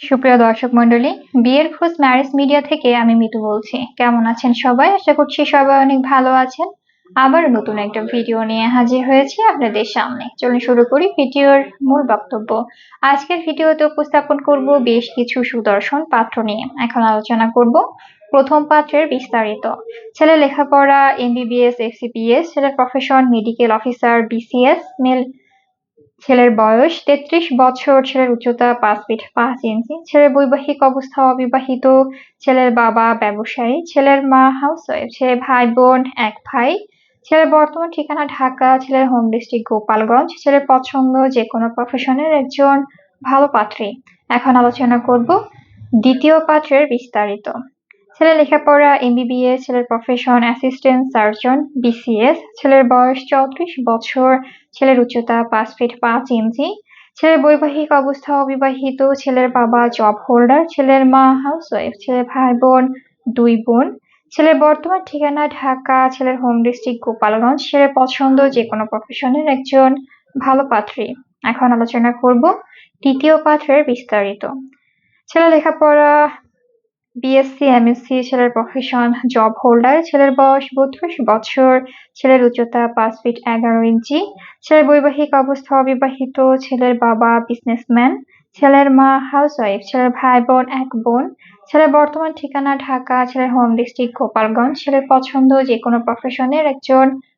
সুপ্রিয় দর্শক মন্ডলী বিয়ের খোঁজ ম্যারেজ মিডিয়া থেকে আমি মিতু বলছি। কেমন আছেন সবাই? আশা করছি সবাই অনেক ভালো আছেন। আবার নতুন একটা ভিডিও নিয়ে হাজির হয়েছি আপনাদের সামনে। চলুন শুরু করি ভিডিওর মূল বক্তব্য। আজকের ভিডিওতে উপস্থাপন করব বেশ কিছু সুদর্শন পাত্র নিয়ে। এখন আলোচনা করব প্রথম পাত্রের বিস্তারিত। ছেলে লেখাপড়া এমবিবিএস, এফসিপিএস, ছেলের profession medical officer BCS male ছেলের বয়স তেত্রিশ বছর, ছেলের উচ্চতা পাঁচ ফিট পাঁচ ইঞ্চি, ছেলের বৈবাহিক অবস্থা অবিবাহিত, ছেলের বাবা ব্যবসায়ী, ছেলের মা হাউসওয়াইফ ছেলের ভাই বোন এক ভাই, ছেলের বর্তমান ঠিকানা ঢাকা, ছেলের হোম ডিস্ট্রিক্ট গোপালগঞ্জ, ছেলের পছন্দ যে কোনো প্রফেশনের একজন ভালো পাত্রী। এখন আলোচনা করব দ্বিতীয় পাত্রের বিস্তারিত। ছেলের লেখাপড়া এমবিবিএস ছেলের প্রফেশন অ্যাসিস্ট্যান্ট সার্জন বিসিএস ছেলের বয়স চৌত্রিশ বছর, ছেলের উচ্চতা পাঁচ ফিট পাঁচ ইঞ্চি ছেলের বৈবাহিক অবস্থা অবিবাহিত, ছেলের বাবা জব হোল্ডার ছেলের মা হাউসওয়াইফ ছেলের ভাই বোন দুই বোন, ছেলের বর্তমান ঠিকানা ঢাকা, ছেলের হোম ডিস্ট্রিক্ট গোপালগঞ্জ, ছেলের পছন্দ যে কোনো প্রফেশনের একজন ভালো পাত্রী। এখন আলোচনা করব তৃতীয় পাত্রের বিস্তারিত। ছেলে লেখাপড়া বিএসসি এমএসসি ছেলের প্রফেশন জব হোল্ডার ছেলের বয়স বত্রিশ বছর, ছেলের উচ্চতা পাঁচ ফিট এগারো ইঞ্চি, ছেলের বৈবাহিক অবস্থা অবিবাহিত, ছেলের বাবা বিজনেসম্যান ছেলের মা হাউসওয়াইফ ছেলের ভাই বোন এক বোন, ছেলের বর্তমান ঠিকানা ঢাকা, ছেলের হোম ডিস্ট্রিক্ট গোপালগঞ্জ, ছেলের পছন্দ যে কোনো প্রফেশনের একজন